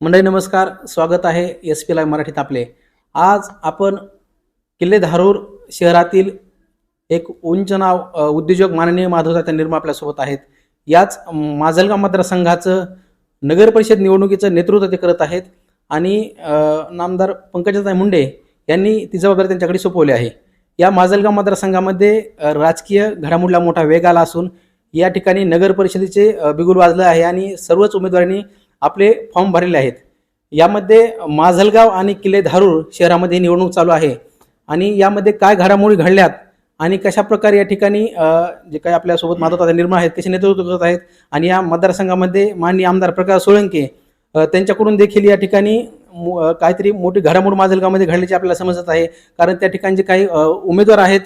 मंडळी नमस्कार. स्वागत आहे एस पी लाय मराठीत आपले. आज आपण किल्ले धारूर शहरातील एक उंच नाव उद्योजक माननीय माधवतात्या निर्मा आपल्यासोबत आहेत. याच माजलगाव मतदारसंघाचं नगर परिषद निवडणुकीचं नेतृत्व ते करत आहेत. आणि नामदार पंकजाताई मुंडे यांनी ती जबाबदारी त्यांच्याकडे सोपवली आहे. या माजलगाव मतदारसंघामध्ये राजकीय घडामोडीला मोठा वेग आला असून या ठिकाणी नगर परिषदेचे बिगुल वाजलं आहे आणि सर्वच उमेदवारांनी आपले फॉर्म भरलेले आहेत. यामध्ये माजलगाव आणि किल्ले धारूर शहरामध्ये निवडणूक चालू आहे. आणि यामध्ये काय घडामोडी घडल्यात आणि कशा प्रकारे या ठिकाणी जे काही आपल्यासोबत माधवता निर्माण आहेत कसे नेतृत्व करत आहेत आणि या मतदारसंघामध्ये माननीय आमदार प्रकाश सोळंके त्यांच्याकडून देखील या ठिकाणी काहीतरी मोठी घडामोड माजलगावमध्ये घडल्याची आपल्याला समजत आहे. कारण त्या ठिकाणी जे काही उमेदवार आहेत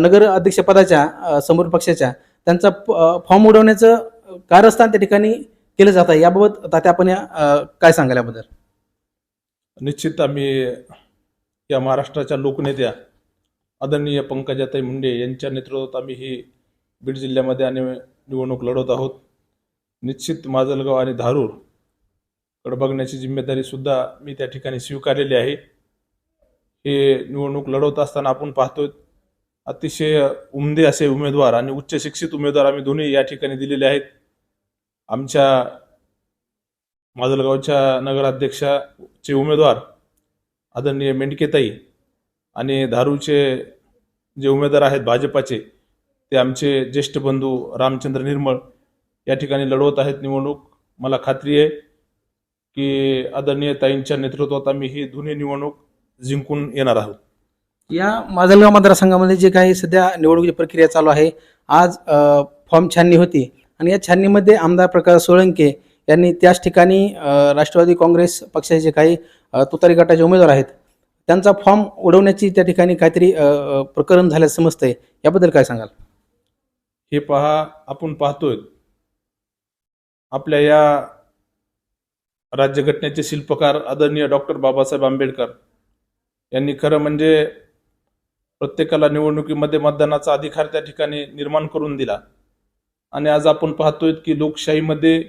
नगर अध्यक्षपदाच्या समोर पक्षाच्या त्यांचा फॉर्म उडवण्याचं कारस्थान त्या ठिकाणी केलं जात. आहे याबाबत तात्या आपण या, काय सांगाल याबद्दल? निश्चित आम्ही या महाराष्ट्राच्या लोकनेत्या आदरणीय पंकजाताई मुंडे यांच्या नेतृत्वात आम्ही ही बीड जिल्ह्यामध्ये आणि निवडणूक लढवत आहोत. निश्चित माजलगाव आणि धारूरकडे बघण्याची जिम्मेदारी सुद्धा मी त्या ठिकाणी स्वीकारलेली आहे. हे निवडणूक लढवत असताना आपण पाहतोय अतिशय उमदे असे उमेदवार आणि उच्च शिक्षित उमेदवार आम्ही दोन्ही या ठिकाणी दिलेले आहेत. आमच्या माजलगावच्या नगराध्यक्षाचे उमेदवार आदरणीय मेंढकेताई आणि धारूचे जे उमेदवार आहेत भाजपाचे ते आमचे ज्येष्ठ बंधू रामचंद्र निर्मळ या ठिकाणी लढवत आहेत. निवडणूक मला खात्री आहे की आदरणीय ताईंच्या नेतृत्वात आम्ही ही दोन्ही निवडणूक जिंकून येणार आहोत. या माजलगाव मतदारसंघामध्ये जे काही सध्या निवडणुकीची प्रक्रिया चालू आहे आज फॉर्म छाननी होती. आणि या छाननीमध्ये आमदार प्रकाश सोळंके यांनी त्याच ठिकाणी राष्ट्रवादी काँग्रेस पक्षाचे काही तुतारी गटाचे उमेदवार आहेत. त्यांचा फॉर्म उडवण्याची त्या ठिकाणी काहीतरी प्रकरण झाल्याचं समजतंय. याबद्दल काय सांगाल? हे पहा आपण पाहतोय. आपल्या या राज्यघटनेचे शिल्पकार आदरणीय डॉक्टर बाबासाहेब आंबेडकर यांनी खरं म्हणजे प्रत्येकाला निवडणुकीमध्ये मतदानाचा अधिकार त्या ठिकाणी निर्माण करून दिला. आणि आज आपण पाहतोय की लोकशाहीमध्ये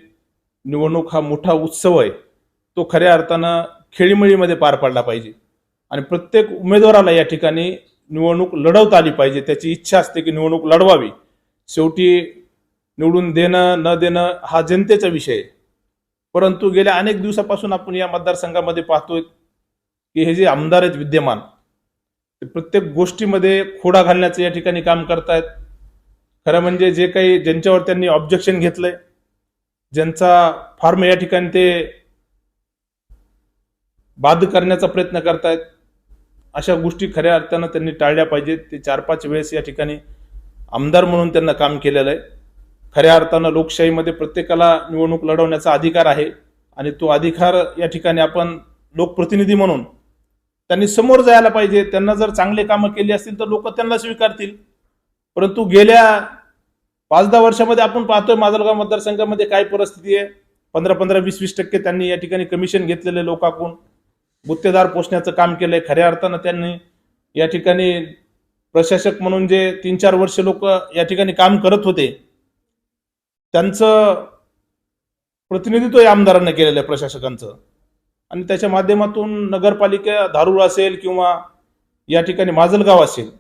निवडणूक हा मोठा उत्सव आहे. तो खऱ्या अर्थानं खेळीमेळीमध्ये पार पडला पाहिजे. आणि प्रत्येक उमेदवाराला या ठिकाणी निवडणूक लढवता आली पाहिजे. त्याची इच्छा असते की निवडणूक लढवावी. शेवटी निवडून देणं न देणं हा जनतेचा विषय आहे. परंतु गेल्या अनेक दिवसापासून आपण या मतदारसंघामध्ये पाहतोय की हे जे आमदार आहेत विद्यमान ते प्रत्येक गोष्टीमध्ये खोडा घालण्याचं या ठिकाणी काम करतायत. खरं म्हणजे जे काही ज्यांच्यावर त्यांनी ऑब्जेक्शन घेतलंय ज्यांचा फॉर्म या ठिकाणी ते बाद करण्याचा प्रयत्न करतायत अशा गोष्टी खऱ्या अर्थानं त्यांनी टाळल्या पाहिजेत. ते चार पाच वेळेस या ठिकाणी आमदार म्हणून त्यांना काम केलेलं आहे. खऱ्या अर्थानं लोकशाहीमध्ये प्रत्येकाला निवडणूक लढवण्याचा अधिकार आहे आणि तो अधिकार या ठिकाणी आपण लोकप्रतिनिधी म्हणून त्यांनी समोर जायला पाहिजे. त्यांना जर चांगले कामं केली असतील तर लोक त्यांना स्वीकारतील. परंतु गेल्या पाच दहा वर्षामध्ये आपण पाहतोय माजलगाव मतदारसंघामध्ये काय परिस्थिती आहे. पंधरा पंधरा वीस वीस टक्के त्यांनी या ठिकाणी कमिशन घेतलेले लोकांकडून गुत्तेदार पोचण्याचं काम केलंय. खऱ्या अर्थानं त्यांनी या ठिकाणी प्रशासक म्हणून जे तीन चार वर्ष लोक या ठिकाणी काम करत होते त्यांचं प्रतिनिधित्व या आमदारांनी केलेलं आहे प्रशासकांचं. आणि त्याच्या माध्यमातून नगरपालिका धारूर असेल किंवा या ठिकाणी माजलगाव असेल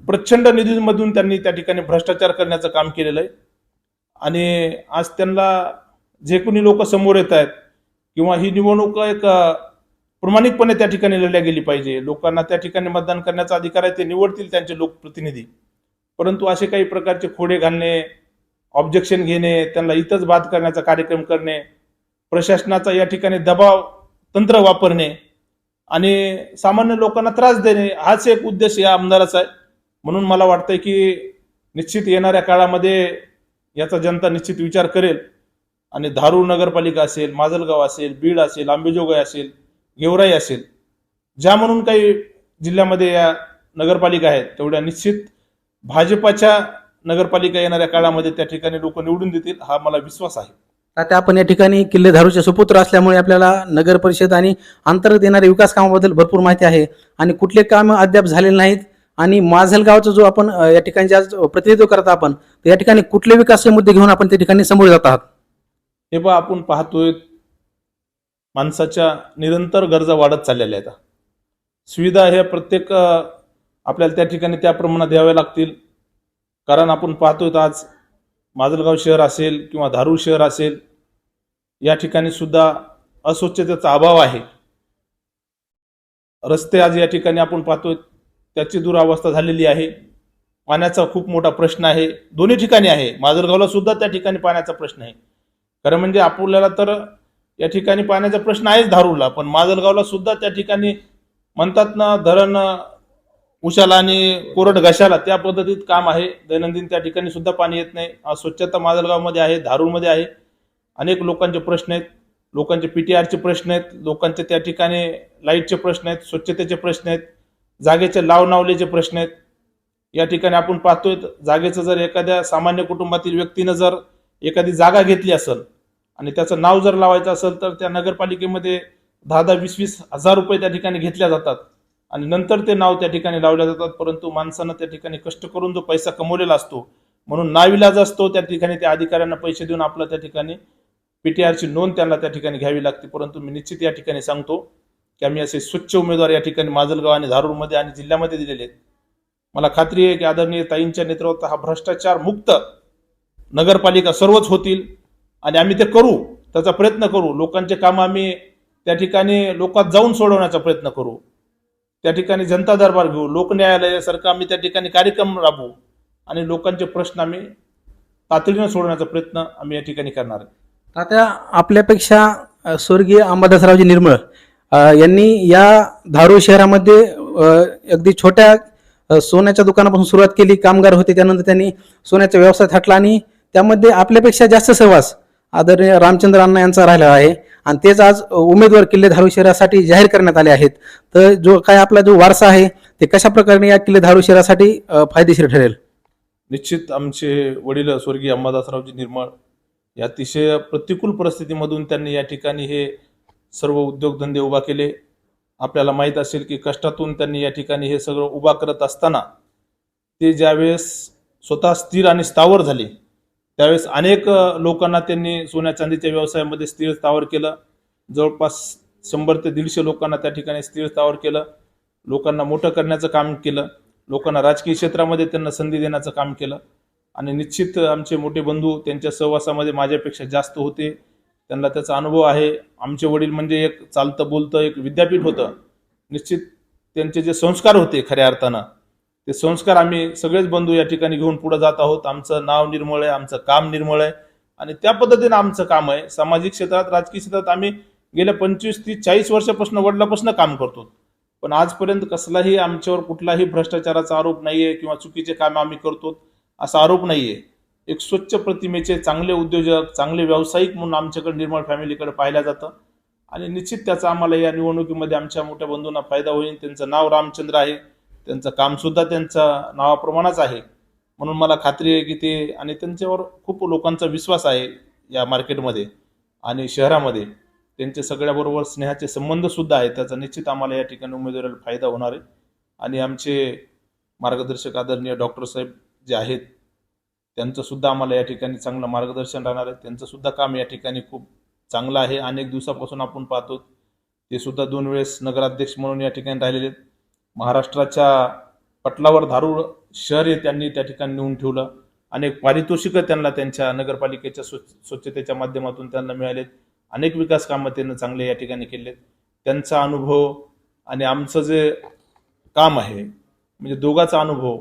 प्रचंड निधीमधून त्यांनी त्या ठिकाणी भ्रष्टाचार करण्याचं काम केलेलं आहे. आणि आज त्यांना जे कोणी लोक समोर येत आहेत किंवा ही निवडणूक एक अ, प्रामाणिकपणे त्या ठिकाणी लढल्या गेली पाहिजे. लोकांना त्या ठिकाणी मतदान करण्याचा अधिकार आहे ते निवडतील त्यांचे लोकप्रतिनिधी. परंतु असे काही प्रकारचे खोडे घालणे ऑब्जेक्शन घेणे त्यांना इथंच बाद करण्याचा कार्यक्रम करणे प्रशासनाचा या ठिकाणी दबाव तंत्र वापरणे आणि सामान्य लोकांना त्रास देणे हाच एक उद्देश या आमदाराचा आहे. म्हणून मला वाटतंय की निश्चित येणाऱ्या काळामध्ये याचा जनता निश्चित विचार करेल. आणि धारूर नगरपालिका असेल माजलगाव असेल बीड असेल आंबेजोगाई असेल गेवराई असेल ज्या म्हणून काही जिल्ह्यामध्ये या नगरपालिका आहेत तेवढ्या निश्चित भाजपाच्या नगरपालिका येणाऱ्या काळामध्ये त्या ठिकाणी लोक निवडून देतील हा मला विश्वास आहे. आता आपण या ठिकाणी किल्ले धारूचे सुपुत्र असल्यामुळे आपल्याला नगर परिषद आणि अंतर्गत येणाऱ्या विकास कामाबद्दल भरपूर माहिती आहे. आणि कुठले काम अद्याप झालेले नाहीत आणि माझलगावचा जो आपण या ठिकाणी जे आज प्रतिनिधित्व करत आपण तर या ठिकाणी कुठले विकासाचे मुद्दे घेऊन आपण त्या ठिकाणी समोर जात आहात? हे पहा आपण पाहतोय माणसाच्या निरंतर गरजा वाढत चाललेल्या आहेत. सुविधा ह्या प्रत्येक आपल्याला त्या ठिकाणी त्या प्रमाणात द्याव्या लागतील. कारण आपण पाहतोय आज माजलगाव शहर असेल किंवा धारूर शहर असेल या ठिकाणी सुद्धा अस्वच्छतेचा अभाव आहे. रस्ते आज या ठिकाणी आपण पाहतोय त्याची दुरावस्था झालेली आहे. पाण्याचा खूप मोठा प्रश्न आहे. दोन्ही ठिकाणी आहे. माजलगावला सुद्धा त्या ठिकाणी पाण्याचा प्रश्न आहे. खरं म्हणजे आपल्याला तर या ठिकाणी पाण्याचा प्रश्न आहेच धारूरला पण माजलगावला सुद्धा त्या ठिकाणी म्हणतात ना धरण उशाला आणि कोरड घशाला त्या पद्धतीत काम आहे. दैनंदिन त्या ठिकाणी सुद्धा पाणी येत नाही. स्वच्छता माजलगावमध्ये आहे धारूरमध्ये आहे. अनेक लोकांचे प्रश्न आहेत. लोकांचे पी टी आरचे प्रश्न आहेत. लोकांचे त्या ठिकाणी लाईटचे प्रश्न आहेत. स्वच्छतेचे प्रश्न आहेत. जागेचे लावनावलेचे प्रश्न आहेत या ठिकाणी आपण पाहतोय जागेचं जर एखाद्या सामान्य कुटुंबातील व्यक्तीनं जर एखादी जागा घेतली असेल आणि त्याचं नाव जर लावायचं असेल तर त्या नगरपालिकेमध्ये दहा दहा वीस वीस हजार रुपये त्या ठिकाणी घेतल्या जातात आणि नंतर ते नाव त्या ठिकाणी लावल्या जातात परंतु माणसानं त्या ठिकाणी कष्ट करून जो पैसा कमवलेला असतो म्हणून नाविलाज असतो त्या ठिकाणी त्या अधिकाऱ्यांना पैसे देऊन आपलं त्या ठिकाणी पीटीआरची नोंद त्यांना त्या ठिकाणी घ्यावी लागते. परंतु मी निश्चित या ठिकाणी सांगतो की आम्ही असे स्वच्छ उमेदवार या ठिकाणी माजलगाव आणि धारूरमध्ये आणि जिल्ह्यामध्ये दिलेले आहेत. मला खात्री आहे की आदरणीय ताईंच्या नेतृत्वात हा भ्रष्टाचार मुक्त नगरपालिका सर्वच होतील आणि आम्ही ते करू त्याचा प्रयत्न करू. लोकांचे काम आम्ही त्या ठिकाणी लोकात जाऊन सोडवण्याचा प्रयत्न करू. त्या ठिकाणी जनता दरबार घेऊ लोकन्यायालयासारखं आम्ही त्या ठिकाणी कार्यक्रम राबवू आणि लोकांचे प्रश्न आम्ही तातडीनं सोडवण्याचा प्रयत्न आम्ही या ठिकाणी करणार आहे. आता आपल्यापेक्षा स्वर्गीय अंबादासरावजी निर्मळ यांनी या धारूर शहरामध्ये अगदी छोट्या सोन्याच्या दुकानापासून सुरुवात केली कामगार होते त्यानंतर त्यांनी सोन्याचा व्यवसाय थाटला आणि त्यामध्ये आपल्यापेक्षा जास्त सहवास आदरणीय रामचंद्र अण्णा यांचा राहिला आहे. आणि तेच आज उमेदवार किल्ले धारू शहरासाठी जाहीर करण्यात आले आहेत. तर जो काय आपला जो वारसा आहे ते कशा प्रकारे या किल्ले धारू शहरासाठी फायदेशीर ठरेल? निश्चित आमचे वडील स्वर्गीय अंबादासरावजी निर्मळ या अतिशय प्रतिकूल परिस्थितीमधून त्यांनी या ठिकाणी हे सर्व उद्योगधंदे उभा केले. आपल्याला माहीत असेल की कष्टातून त्यांनी या ठिकाणी हे सगळं उभा करत असताना ते ज्यावेळेस स्वतः स्थिर आणि स्थावर झाले त्यावेळेस अनेक लोकांना त्यांनी सोन्या चांदीच्या व्यवसायामध्ये स्थिर स्थावर केलं. जवळपास शंभर ते दीडशे लोकांना त्या ठिकाणी स्थिर स्थावर केलं. लोकांना मोठं करण्याचं काम केलं. लोकांना राजकीय क्षेत्रामध्ये त्यांना संधी देण्याचं काम केलं. आणि निश्चित आमचे मोठे बंधू त्यांच्या सहवासामध्ये माझ्यापेक्षा जास्त होते. त्यांना त्याचा अनुभव आहे. आमचे वडील म्हणजे एक चालतं बोलतं एक विद्यापीठ होतं. निश्चित त्यांचे जे संस्कार होते खऱ्या अर्थानं ते संस्कार आम्ही सगळेच बंधू या ठिकाणी घेऊन पुढे जात आहोत. आमचं नाव निर्मळ आहे आमचं काम निर्मळ आहे आणि त्या पद्धतीनं आमचं काम आहे. सामाजिक क्षेत्रात राजकीय क्षेत्रात आम्ही गेल्या पंचवीस तीस चाळीस वर्षापासून वडिलापासून काम करतो. पण आजपर्यंत कसलाही आमच्यावर कुठलाही भ्रष्टाचाराचा आरोप नाही आहे किंवा चुकीचे काम आम्ही करतो असा आरोप नाही आहे एक स्वच्छ प्रतिमेचे चांगले उद्योजक चांगले व्यावसायिक म्हणून आमच्याकडे निर्मळ फॅमिलीकडे पाहिलं जातं. आणि निश्चित त्याचा आम्हाला या निवडणुकीमध्ये आमच्या मोठ्या बंधूंना फायदा होईल. त्यांचं नाव रामचंद्र आहे. त्यांचं कामसुद्धा त्यांच्या नावाप्रमाणेच आहे. म्हणून मला खात्री आहे की ते आणि त्यांच्यावर खूप लोकांचा विश्वास आहे या मार्केटमध्ये आणि शहरामध्ये. त्यांचे सगळ्याबरोबर स्नेहाचे संबंधसुद्धा आहेत. त्याचा निश्चित आम्हाला या ठिकाणी उमेदवाराला फायदा होणार आहे. आणि आमचे मार्गदर्शक आदरणीय डॉक्टर साहेब जे आहेत त्यांचं सुद्धा आम्हाला या ठिकाणी चांगलं मार्गदर्शन राहणार आहे. त्यांचं सुद्धा काम या ठिकाणी खूप चांगलं आहे. अनेक दिवसापासून आपण पाहतो ते सुद्धा दोन वेळेस नगराध्यक्ष म्हणून या ठिकाणी राहिलेले आहेत. महाराष्ट्राच्या पटलावर धारूळ शहर हे त्यांनी त्या ठिकाणी नेऊन ठेवलं. अनेक पारितोषिकं त्यांना त्यांच्या नगरपालिकेच्या स्वच्छ स्वच्छतेच्या माध्यमातून त्यांना मिळालेत. अनेक विकास कामं त्यांनी चांगले या ठिकाणी केलेत. त्यांचा अनुभव आणि आमचं जे काम आहे म्हणजे दोघाचा अनुभव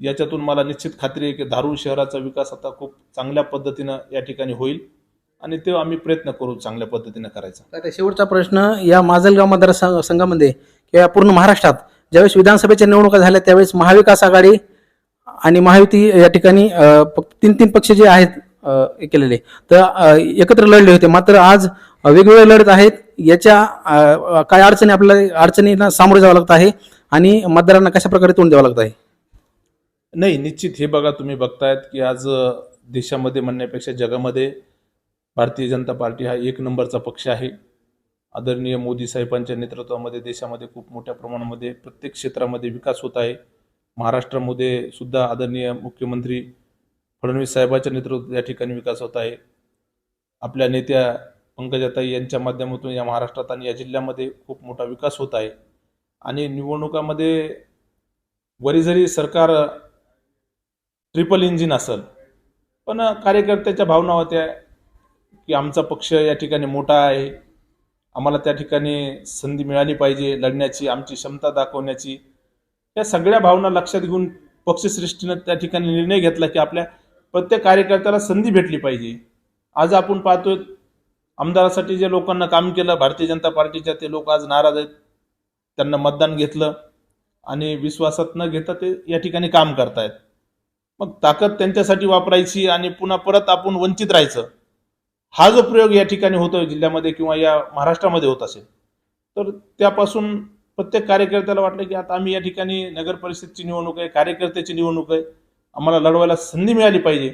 याच्यातून मला निश्चित खात्री आहे की धारूर शहराचा विकास आता खूप चांगल्या पद्धतीनं या ठिकाणी होईल. आणि ते आम्ही प्रयत्न करू चांगल्या पद्धतीनं करायचा. आता शेवटचा प्रश्न या माजलगाव मतदार संघामध्ये किंवा पूर्ण महाराष्ट्रात ज्यावेळेस विधानसभेच्या निवडणुका झाल्या त्यावेळेस महाविकास आघाडी आणि महायुती या ठिकाणी तीन तीन पक्ष जे आहेत हे केलेले. तर एकत्र लढले होते. मात्र आज वेगवेगळे लढत आहेत. याच्या काय अडचणी आपल्याला अडचणींना सामोरे जावं लागत आहे आणि मतदारांना कशा प्रकारे तोंड द्यावं लागत आहे? नाही निश्चित. हे बघा तुम्ही बघतायत की आज देशामध्ये म्हणण्यापेक्षा जगामध्ये भारतीय जनता पार्टी हा एक नंबरचा पक्ष आहे. आदरणीय मोदी साहेबांच्या नेतृत्वामध्ये देशामध्ये खूप मोठ्या प्रमाणामध्ये प्रत्येक क्षेत्रामध्ये विकास होत आहे. महाराष्ट्रामध्ये सुद्धा आदरणीय मुख्यमंत्री फडणवीस साहेबांच्या नेतृत्वात या ठिकाणी विकास होत आहे. आपल्या नेत्या पंकजाताई यांच्या माध्यमातून या महाराष्ट्रात आणि या जिल्ह्यामध्ये खूप मोठा विकास होत आहे. आणि निवडणुकामध्ये वरी जरी सरकार ट्रिपल इंजिन असेल. पण कार्यकर्त्याच्या भावना होत्या की आमचा पक्ष या ठिकाणी मोठा आहे. आम्हाला त्या ठिकाणी संधी मिळाली पाहिजे लढण्याची आमची क्षमता दाखवण्याची. या सगळ्या भावना लक्षात घेऊन पक्षश्रेष्ठीनं त्या ठिकाणी निर्णय घेतला की आपल्या प्रत्येक कार्यकर्त्याला संधी भेटली पाहिजे. आज आपण पाहतोय आमदारासाठी जे लोकांना काम केलं भारतीय जनता पार्टीच्या ते लोक आज नाराज आहेत. त्यांना मतदान घेतलं आणि विश्वासात न घेता ते या ठिकाणी काम करतायत. मग ताकद त्यांच्यासाठी वापरायची आणि पुन्हा परत आपण वंचित राहायचं. हा जो प्रयोग या ठिकाणी होतोय जिल्ह्यामध्ये किंवा या महाराष्ट्रामध्ये होत असेल तर त्यापासून प्रत्येक कार्यकर्त्याला वाटलं की आता आम्ही या ठिकाणी नगर परिषदची निवडणूक आहे कार्यकर्त्याची निवडणूक आहे आम्हाला लढवायला संधी मिळाली पाहिजे.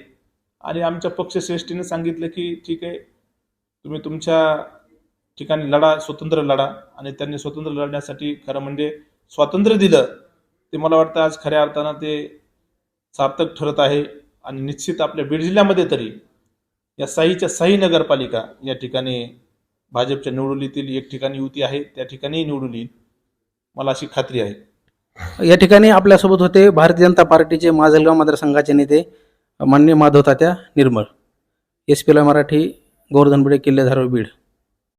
आणि आमच्या पक्षश्रेष्ठीने सांगितलं की ठीक आहे तुम्ही तुमच्या ठिकाणी लढा स्वतंत्र लढा आणि त्यांनी स्वतंत्र लढण्यासाठी खरं म्हणजे स्वातंत्र्य दिलं. ते मला वाटतं आज खऱ्या अर्थानं ते सार्थक ठरत आहे आणि निश्चित आपल्या बीड जिल्ह्यामध्ये तरी या साईच्या साई नगरपालिका या ठिकाणी भाजपच्या निवडणुकीतील एक ठिकाणी युती आहे त्या ठिकाणी निवडून येईल मला अशी खात्री आहे. या ठिकाणी आपल्यासोबत होते भारतीय जनता पार्टीचे माजलगाव मतदारसंघाचे नेते मान्य माधव तात्या निर्मळ एस पीला मराठी गोवर्धन बिडे किल्ले बीड.